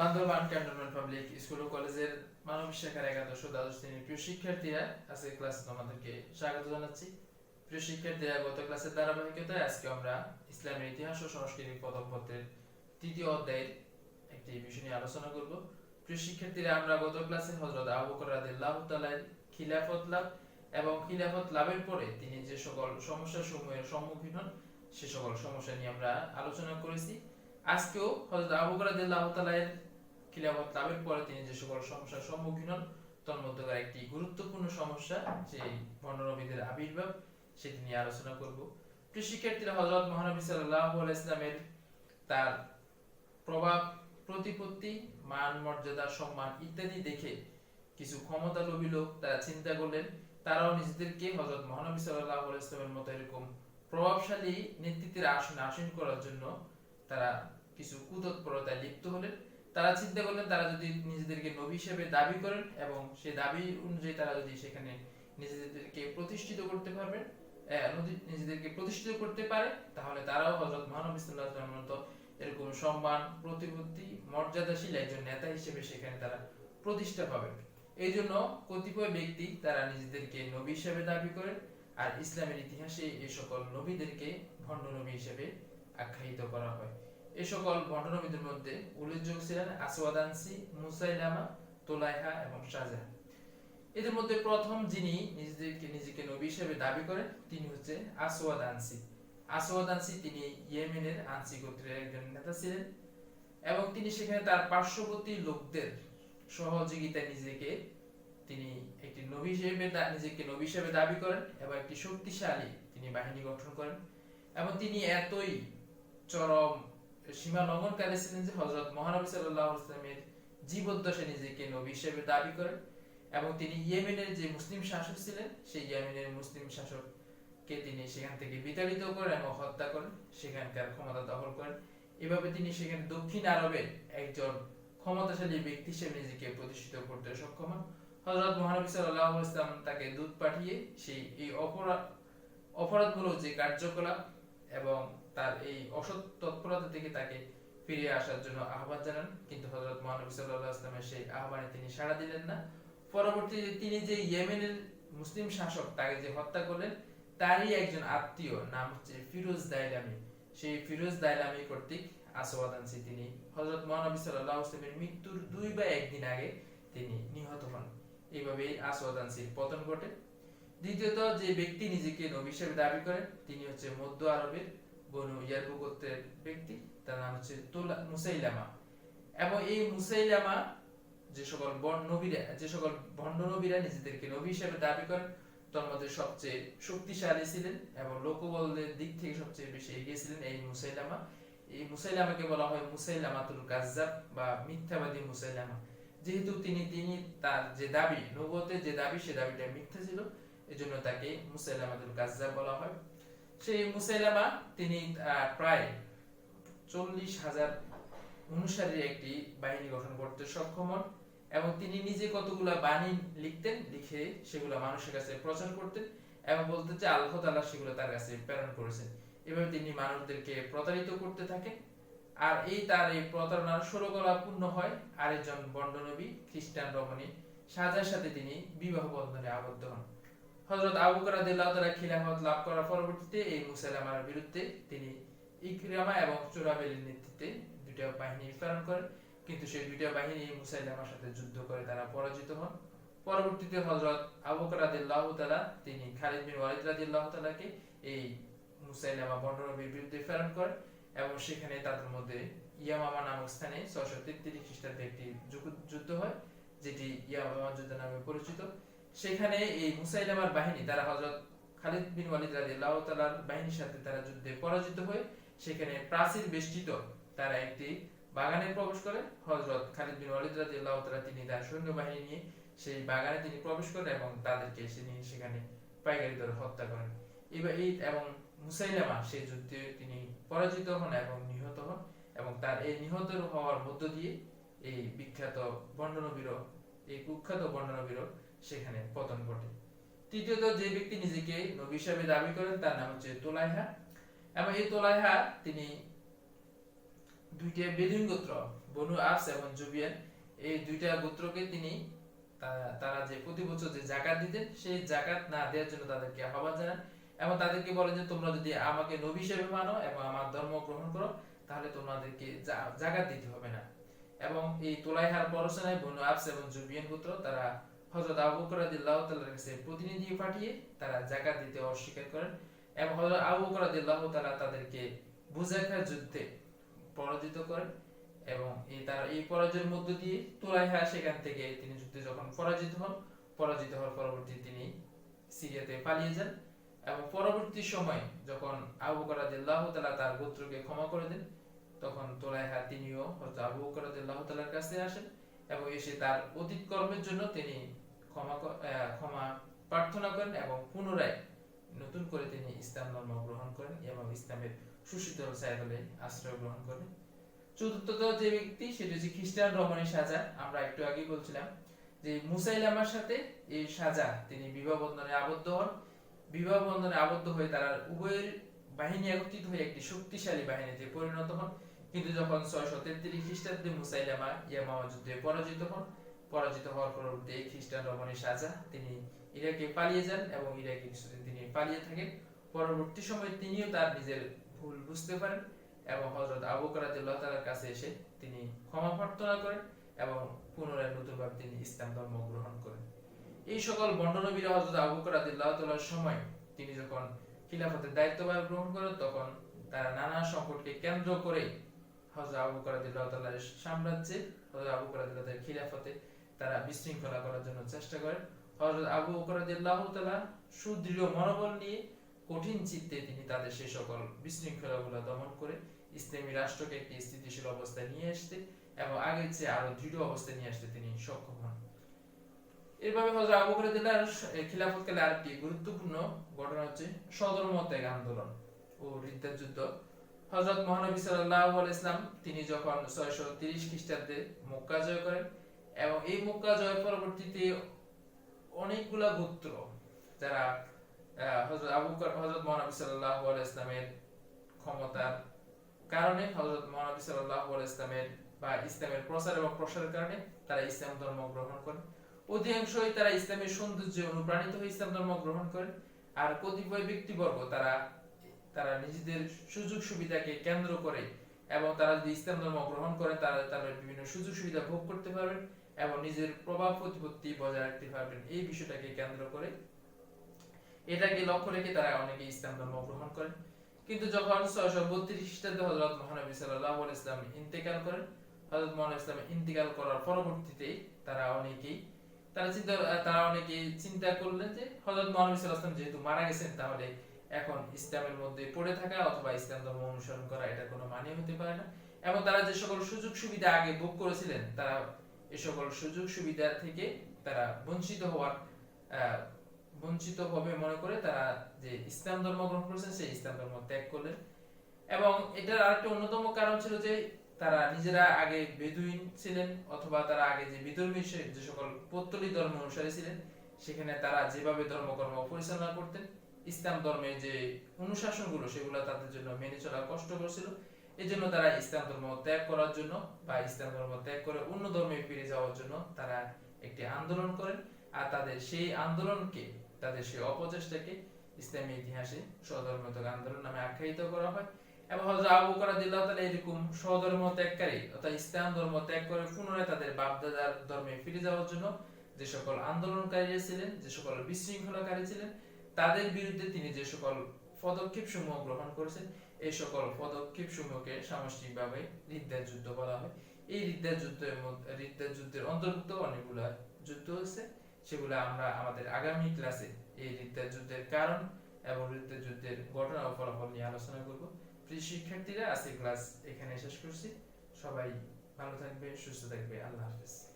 Bandarban cantonment public school ও কলেজের মানবিক শাখার একাদশ দ্বাদশ শ্রেণির প্রিয় শিক্ষার্থীরা আজকে ক্লাসে তোমাদেরকে স্বাগত জানাচ্ছি। প্রিয় শিক্ষার্থীরা, গত ক্লাসের ধারাবাহিকতায় আজকে আমরা ইসলামের ইতিহাস ও সংস্কৃতি পদপত্রের তৃতীয় অধ্যায়ের একটি বিষয় নিয়ে আলোচনা করব। প্রিয় শিক্ষার্থীরা, আমরা গত ক্লাসে হযরত আবু বকর রাদিয়াল্লাহু তাআলার খিলাফত লাভ এবং খিলাফত লাভের পরে তিনি যে সকল সমস্যা সমূহের সম্মুখীন হন, সে সকল সমস্যা নিয়ে আমরা আলোচনা করেছি। আজকেও হযরত আবু বকর রাদিয়াল্লাহু তাআলার খিলাফত লাভের পরে তিনি যে সকল সমস্যার সম্মুখীন হন তন্মধ্যকার একটি গুরুত্বপূর্ণ সমস্যা সেই ভণ্ডনবীদের আবির্ভাব, সেটি নিয়ে আলোচনা করব। শিক্ষার্থীরা হযরত মহানবী আলাইহি ইসলামের তার প্রভাব, প্রতিপত্তি, মান, মর্যাদা, সম্মান ইত্যাদি দেখে কিছু ক্ষমতা লোভী লোক তারা চিন্তা করলেন, তারাও নিজেদেরকে হযরত মহানবী আলাইহি ইসলামের মতো এরকম প্রভাবশালী নেতৃত্বের আসনে আসীন করার জন্য তারা কিছু কুতৎপরতায় লিপ্ত হলেন। তারা চিন্তা করলেন তারা যদি নিজেদেরকে নবী হিসেবে দাবি করেন এবং সেই দাবি অনুযায়ী তারা যদি সেখানে নিজেদেরকে প্রতিষ্ঠিত করতে পারবেন নিজেদেরকে প্রতিষ্ঠিত করতে পারে, তাহলে তারাও হযরত মহানবী সাল্লাল্লাহু মতো এরকম সম্মান, প্রতিপত্তি, মর্যাদাশীল একজন নেতা হিসেবে সেখানে তারা প্রতিষ্ঠা পাবেন। এই জন্য কতিপয় ব্যক্তি তারা নিজেদেরকে নবী হিসেবে দাবি করেন আর ইসলামের ইতিহাসে এই সকল নবীদেরকে ভণ্ড নবী হিসেবে আখ্যায়িত করা হয়। এই সকল ভণ্ডনবীদের মধ্যে উল্লেখযোগ্য ছিলেন আসওয়াদানসি মুসাইলামা, তোলাইহা এবং শাহজাহান। এদের মধ্যে প্রথম যিনি নিজেদেরকে নিজেকে নবী হিসেবে দাবি করেন, তিনি হচ্ছে আসওয়াদ আনসি। আসওয়াদ আনসি তিনি ইয়েমেনের আনসি গোত্রের একজন নেতা ছিলেন এবং তিনি সেখানে তার পার্শ্ববর্তী লোকদের সহযোগিতায় নিজেকে তিনি একটি নবী হিসেবে নিজেকে নবী হিসেবে দাবি করেন এবং একটি শক্তিশালী তিনি বাহিনী গঠন করেন এবং তিনি এতই চরম সীমা লঙ্ঘনকারী ছিলেন যে হজরত মহানবী সাল্লাহ ইসলামের জীবদ্দশায় নিজেকে নবী হিসেবে দাবি করেন এবং তিনি ইয়েমেনের যে মুসলিম শাসক ছিলেন, সেই ইয়েমেনের মুসলিম শাসককে তিনি সেখান থেকে বিতাড়িত করেন এবং হত্যা করেন, সেখানকার ক্ষমতা দখল করেন। এভাবে তিনি সেখানে দক্ষিণ আরবের একজন ক্ষমতাশালী ব্যক্তি হিসেবে নিজেকে প্রতিষ্ঠিত করতে সক্ষম হন। হজরত মহানবী সাল্লাহ ইসলাম তাকে দূত পাঠিয়ে সেই এই অপরাধ অপরাধমূলক যে কার্যকলাপ এবং তার এই অসৎ তৎপরতা থেকে তাকে ফিরে আসার জন্য আহ্বান জানান। কিন্তু হজরত মহানবী সাল্লাহ ইসলামের সেই আহ্বানে তিনি সাড়া দিলেন না। পরবর্তীতে তিনি যে ইয়েমেনের মুসলিম শাসক, তাকে যে হত্যা করলেন, তারই একজন আত্মীয় নাম হচ্ছে ফিরোজ দাইলামি সেই ফিরোজ দাইলামি কর্তৃক আসওয়াদ আনসি তিনি। হযরত মহানবী সাল্লাল্লাহু আলাইহি ওয়াসাল্লামের মৃত্যুর দুই বা একদিন আগে তিনি নিহত হন। এইভাবেই আসওয়াদ আনসির পতন ঘটে। দ্বিতীয়ত, যে ব্যক্তি নিজেকে নবী হিসেবে দাবি করেন, তিনি হচ্ছে মধ্য আরবের বনু গোত্রের ব্যক্তি, তার নাম হচ্ছে তুলা, মুসাইলামা। এবং এই মুসাইলামা যে সকল নবীরা, যে সকল ভণ্ড নবীরা নিজেদেরকে নবী হিসেবে দাবি করেন, তার মধ্যে সবচেয়ে শক্তিশালী ছিলেন এবং দিক থেকে সবচেয়ে বেশি এগিয়ে ছিলেন এই মুসাইলামা। এই মুসাইলামাকে বলা হয় মুসাইলামাতুল বা মিথ্যাবাদী মুসাইলামা। যেহেতু তিনি তিনি তার যে দাবি, নবুয়তের যে দাবি, সে দাবিটা মিথ্যা ছিল, এজন্য তাকে মুসাইলামাতুল কাজ্জাব বলা হয়। সেই মুসাইলামা, তিনি প্রায় চল্লিশ হাজার অনুসারীর একটি বাহিনী গঠন করতে সক্ষম হন এবং তিনি নিজে কতগুলা বাণী লিখতেন, লিখে সেগুলো মানুষের কাছে প্রচার করতেন এবং বলতেন যে আল্লাহ তাআলা সেগুলো তার কাছে প্রেরণ করেছেন। এভাবে তিনি মানুষদেরকে প্রতারিত করতে থাকেন। আর এই তার এই প্রতারণার ষোলগলা পূর্ণ হয় আরেকজন বন্ডনবী খ্রিস্টান রমণী, সাজার সাথে তিনি বিবাহ বন্ধনে আবদ্ধ হন। হযরত আবু বকর রাদিয়াল্লাহু তাআলা খিলাফত লাভ করার পরবর্তীতে এই মুসাইলামার বিরুদ্ধে তিনি ইকরামা এবং চোরাবেলির নেতৃত্বে দুইটা বাহিনী প্রেরণ করেন। কিন্তু সেই দুইটা বাহিনী মুসাইলামার সাথে যুদ্ধ করে তারা পরাজিত হন। পরবর্তীতে হযরত আবু বকর রাদিয়াল্লাহু তাআলা, তিনি খালিদ বিন ওয়ালিদ রাদিয়াল্লাহু তাআলাকে এই মুসাইলামা বন্ডনবীর বিরুদ্ধে প্রেরণ করেন এবং সেখানে তাদের মধ্যে ইয়ামামা নামক স্থানে ছয়শো তেত্রিশ খ্রিস্টাব্দে একটি যুদ্ধ হয়, যেটি ইয়ামামা যুদ্ধ নামে পরিচিত। সেখানে এই মুসাইলামার বাহিনী, তারা হযরত খালিদ বিন ওয়ালিদ রাদিয়াল্লাহু তাআলার বাহিনীর সাথে তারা যুদ্ধে পরাজিত হয়ে সেখানে প্রাচীর বেষ্টিত তারা একটি বাগানে প্রবেশ করে। হযরত খালিদ বিন ওয়ালিদ রাদিয়াল্লাহু তাআলা তিনি তার সৈন্যবাহিনী নিয়ে সেই বাগানে তিনি প্রবেশ করেন এবং তাদেরকে তিনি সেখানে পাইকারি দরে হত্যা করেন। এবার এই এবং মুসাইলামা সেই যুদ্ধে তিনি পরাজিত হন এবং নিহত হন এবং তার এই নিহত হওয়ার মধ্য দিয়ে এই বিখ্যাত বন্ডনবীর এই কুখ্যাত বন্ডনবীর সেখানে পতন ঘটে। তৃতীয়ত, যে ব্যক্তি নিজেকে নবী হিসাবে দাবি করেন, তার নাম হচ্ছে তোলাইহা। এবং এই তোলাইহা, তিনি দুইটা বেদুইন গোত্র, বনু আস এবং জুবিয়ান, এই দুইটা গোত্রকে তিনি তারা যে প্রতি বছর যে জাকাত দিতেন, সেই জাকাত না দেওয়ার জন্য তাদেরকে আহ্বান জানান এবং তাদেরকে বলেন যে, তোমরা যদি আমাকে নবী হিসেবে মানো এবং আমার ধর্ম গ্রহণ করো, তাহলে তোমাদেরকে জাকাত দিতে হবে না। এবং এই তোলাইহার পরশনায় বনু আবস এবং জুবিয়ান গোত্র, তারা হযরত আবু বকর রাদিয়াল্লাহু কাছে প্রতিনিধি পাঠিয়ে তারা জাকাত দিতে অস্বীকার করেন এবং হযরত আবু বকর তাআলা তাদেরকে বুজাইখার যুদ্ধে পরাজিত করেন এবং এই তার এই পরাজয়ের মধ্য দিয়ে তুলাইহা সেখান থেকে তিনি যুদ্ধে যখন পরাজিত হন, পরাজিত হওয়ার পরবর্তী তিনি সিরিয়াতে পালিয়ে যান এবং পরবর্তী সময় যখন আবু বকর তাআলা তার গোত্রকে ক্ষমা করে দেন, তখন তোলাইহা তিনিও হযরত আবু বকর তাআলার কাছে আসেন এবং এসে তার অতীত কর্মের জন্য তিনি ক্ষমা ক্ষমা প্রার্থনা করেন এবং পুনরায় নতুন করে তিনি ইসলাম ধর্ম গ্রহণ করেন এবং ইসলামের সুশীতল ছায়াতলে আশ্রয় গ্রহণ করেন। চতুর্থত যে ব্যক্তি, সেটি হচ্ছে খ্রিস্টান রমণী সাজা। আমরা একটু আগে বলছিলাম যে মুসাইলামার সাথে এই সাজা, তিনি বিবাহ বন্ধনে আবদ্ধ হন। বিবাহ বন্ধনে আবদ্ধ হয়ে তারা উভয়ের বাহিনী একত্রিত হয়ে একটি শক্তিশালী বাহিনীতে পরিণত হন। কিন্তু যখন ছয়শো তেত্রিশ খ্রিস্টাব্দে মুসাইলামা ইয়ামামা যুদ্ধে পরাজিত হন পরাজিত হওয়ার পরবর্তী এই খ্রিস্টান রমণী সাজা, তিনি ইরাকে পালিয়ে যান এবং ইরাকে কিছুদিন তিনি পালিয়ে থাকেন। পরবর্তী সময়ে তিনিও তার নিজের ভুল বুঝতে পারেন এবং হজরত আবু করাদিল্লাহ তালার কাছে এসে তিনি ক্ষমা প্রার্থনা করেন এবং পুনরায় নতুনভাবে তিনি ইসলাম ধর্ম গ্রহণ করেন। এই সকল বন্ডনবীরা হজরত আবু করাদিল্লাহ তালার সময় তিনি যখন খিলাফতের দায়িত্বভার গ্রহণ করেন, তখন তারা নানা সংকটকে কেন্দ্র করে হজরত আবু করাদিল্লাহ তালার সাম্রাজ্যে হজরত আবু করাদিল্লাহ খিলাফতে তারা বিশৃঙ্খলা করার জন্য চেষ্টা করেন হজরত আবু করাদিল্লাহ তালা সুদৃঢ় মনোবল নিয়ে কঠিন চিত্তে তিনি তাদের সেই সকল বিশৃঙ্খলাগুলো দমন করে ইসলামী রাষ্ট্রকে একটি স্থিতিশীল অবস্থায় নিয়ে আসতে এবং আগের চেয়ে আরও দৃঢ় অবস্থায় নিয়ে আসতে তিনি সক্ষম হন। এভাবে হজরত আবু বকরের খিলাফতকালে আরেকটি গুরুত্বপূর্ণ ঘটনা হচ্ছে সদর ত্যাগ আন্দোলন ও রিদ্দার যুদ্ধ। হজরত মহানবী সাল্লাল্লাহু ইসলাম তিনি যখন ছয়শো তিরিশ খ্রিস্টাব্দে মক্কা জয় করেন এবং এই মক্কা জয় পরবর্তীতে অনেকগুলা গোত্র যারা আহ, হযরত আবু বকর হযরত মহানবী সাল্লাল্লাহু আলাইহি ইসলামের ক্ষমতার কারণে হযরত মহানবী সাল্লাল্লাহু আলাইহি ইসলামের বা ইসলামের প্রচার এবং প্রসারের কারণে তারা ইসলাম ধর্ম গ্রহণ করেন অধিকাংশই তারা ইসলামের সৌন্দর্যে অনুপ্রাণিত হয়ে ইসলাম ধর্ম গ্রহণ করেন আর কতিপয় ব্যক্তিবর্গ তারা তারা নিজেদের সুযোগ সুবিধাকে কেন্দ্র করে এবং তারা যদি ইসলাম ধর্ম গ্রহণ করে তারা তাদের বিভিন্ন সুযোগ সুবিধা ভোগ করতে পারবেন এবং নিজের প্রভাব প্রতিপত্তি বজায় রাখতে পারবেন। এই বিষয়টাকে কেন্দ্র করে এটাকে লক্ষ্য রেখে তারা অনেকে ইসলাম ধর্ম গ্রহণ করেন। কিন্তু যখন ছয়শো বত্রিশ খ্রিস্টাব্দে হজরত মহানবী সাল্লাহ ইসলাম ইন্তেকাল করেন হজরত মহানবী ইসলাম ইন্তেকাল করার পরবর্তীতে তারা অনেকেই, তারা চিন্তা, তারা অনেকেই চিন্তা করলেন যে হজরত মহানবী সাল্লাহ যেহেতু মারা গেছেন, তাহলে এখন ইসলামের মধ্যে পড়ে থাকা অথবা ইসলাম ধর্ম অনুসরণ করা এটা কোনো মানে হতে পারে না। এবং তারা যে সকল সুযোগ সুবিধা আগে ভোগ করেছিলেন, তারা এ সকল সুযোগ সুবিধা থেকে তারা বঞ্চিত হওয়ার বঞ্চিত হবে মনে করে তারা যে ইসলাম ধর্ম গ্রহণ করেছেন, সেই ইসলাম ধর্ম ত্যাগ করলেন। এবং এটার আরেকটা অন্যতম কারণ ছিল যে তারা নিজেরা আগে বেদুইন ছিলেন অথবা তারা আগে যে বিধর্মী যে সকল পত্তলি ধর্ম অনুসারী ছিলেন, সেখানে তারা যেভাবে ধর্মকর্ম পরিচালনা করতেন, ইসলাম ধর্মের যে অনুশাসনগুলো, সেগুলো তাদের জন্য মেনে চলা কষ্টকর ছিল। এই জন্য তারা ইসলাম ধর্ম ত্যাগ করার জন্য বা ইসলাম ধর্ম ত্যাগ করে অন্য ধর্মে ফিরে যাওয়ার জন্য তারা একটি আন্দোলন করেন। আর তাদের সেই আন্দোলনকে, তাদের সেই অপচেষ্টাকে ইসলামী ইতিহাসে স্বধর্মত্যাগ আন্দোলন নামে আখ্যায়িত করা হয়। এবং হযরত আবু বকর রাদিয়াল্লাহু তাআলা এরকম স্বধর্ম ত্যাগকারী অর্থাৎ ইসলাম ধর্ম ত্যাগ করে পুনরায় তাদের বাপদাদার ধর্মে ফিরে যাওয়ার জন্য যে সকল আন্দোলনকারীরা ছিলেন, যে সকল বিশৃঙ্খলাকারী ছিলেন, তাদের বিরুদ্ধে তিনি যে সকল পদক্ষেপ সমূহ গ্রহণ করেছেন এই সকল পদক্ষেপ সমূহকে সামষ্টিকভাবে রিদ্দার যুদ্ধ বলা হয়। এই রিদ্দার যুদ্ধের মধ্যে রিদ্দার যুদ্ধের অন্তর্ভুক্ত অনেকগুলা যুদ্ধ হয়েছে। সেগুলো আমরা আমাদের আগামী ক্লাসে এই রিদ্দার যুদ্ধের কারণ এবং রিদ্দার যুদ্ধের ঘটনা ও ফলাফল নিয়ে আলোচনা করব। প্রিয় শিক্ষার্থীরা আজকে ক্লাস এখানে শেষ করছি। সবাই ভালো থাকবে সুস্থ থাকবে আল্লাহ হাফেজ।